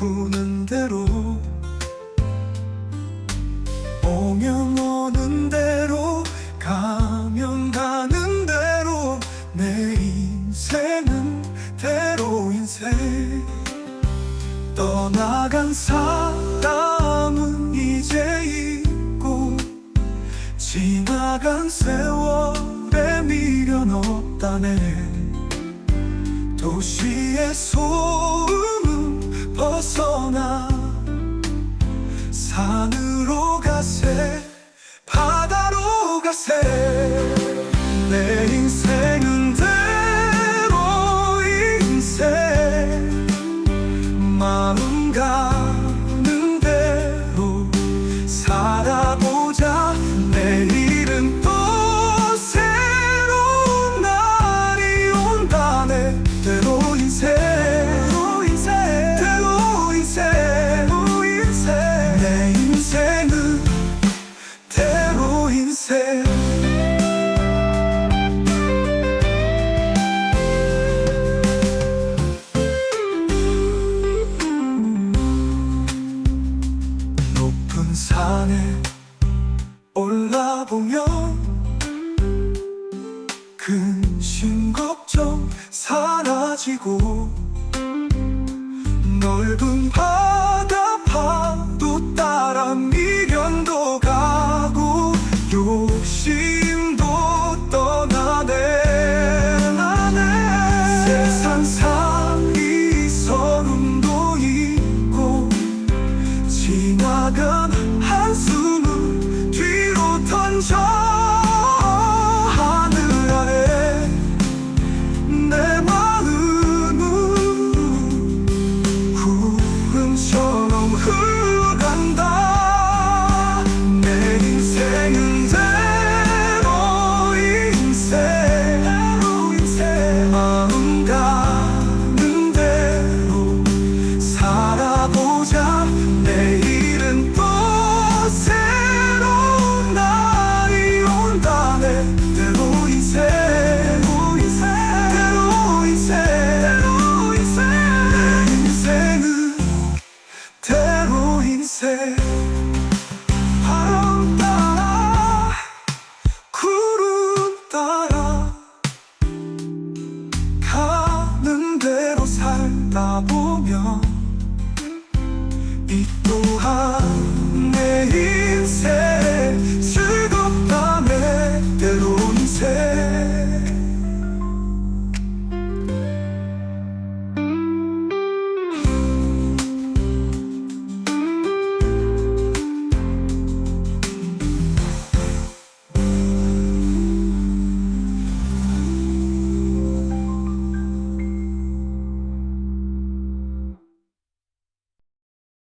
푸는 대로 오면 오는 대로 가면 가는 대로 내 인생은 대로 인생 떠나간 사람은 이제 있고 지나간 세월에 미련 없다네. 도시의 소리 벗어나 산으로 가세 바다로 가세. 내 되면 근심 걱정 사라지고 넓은 바 만나보면